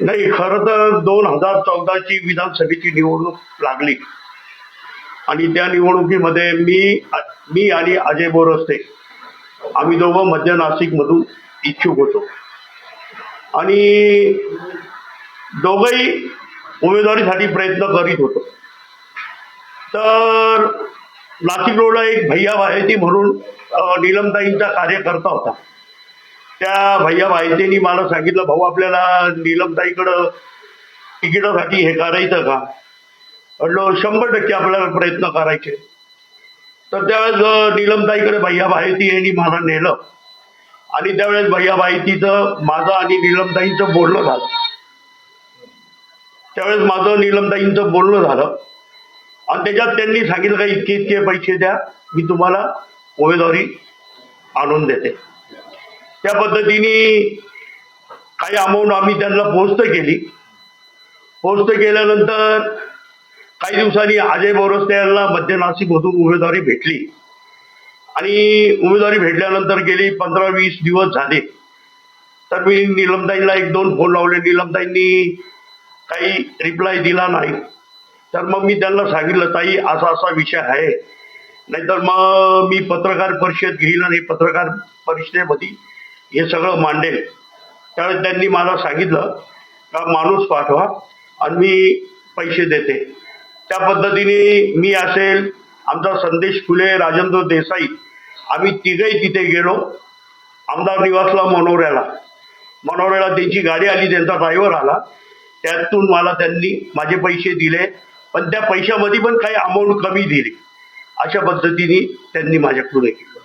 नाही खरं तर दोन हजार चौदाची विधानसभेची निवडणूक लागली. आणि त्या निवडणुकीमध्ये मी मी आणि अजय बोरस्ते आम्ही दोघं मध्य नाशिकमधून इच्छुक होतो. आणि दोघंही उमेदवारीसाठी प्रयत्न करीत होतो. तर नाशिक रोडला एक भैया भायती म्हणून नीलमताईंचा कार्यकर्ता होता. त्या भैया भायतेनी मला सांगितलं भाऊ आपल्याला नीलमताईकडं तिकिटासाठी हे करायचं का? म्हटलं शंभर टक्के आपल्याला प्रयत्न करायचे. तर त्यावेळेस नीलमताईकडे भैया भायती यांनी मला नेलं. आणि त्यावेळेस भैया भायतीचं माझं आणि नीलमताईंचं बोलणं झालं. त्यावेळेस माझं नीलमताईंचं बोलणं झालं. आणि त्याच्यात त्यांनी सांगितलं का इतके इतके पैसे द्या मी तुम्हाला उमेदवारी आणून देते. त्या पद्धतीने काही अमाऊंट आम्ही त्यांना पोस्ट केली. पोस्ट केल्यानंतर काही दिवसांनी अजय बोरस्ते यांना मध्य नाशिकमधून उमेदवारी भेटली. आणि उमेदवारी भेटल्यानंतर गेली पंधरा वीस दिवस झाले. तर मी निलमताईंना एक दोन फोन लावले. नीलमताईंनी काही रिप्लाय दिला नाही. तर मग मी त्यांना सांगितलं ताई असा असा विषय आहे. नाहीतर मग मी पत्रकार परिषद घेईल आणि पत्रकार परिषदेमध्ये हे सगळं मांडेल. त्यावेळेस त्यांनी मला सांगितलं का माणूस पाठवा आणि मी पैसे देते. त्या पद्धतीने मी असेल आमचा संदेश फुले राजेंद्र देसाई आम्ही तिघही तिथे गेलो. आमदार निवासला मनोऱ्याला. मनोऱ्याला त्यांची गाडी आली त्यांचा ड्रायव्हर आला. त्यातून मला त्यांनी माझे पैसे दिले पण त्या पैशामध्ये पण काही अमाऊंट कमी दिली. अशा पद्धतीने त्यांनी माझ्याकडून हे केलं.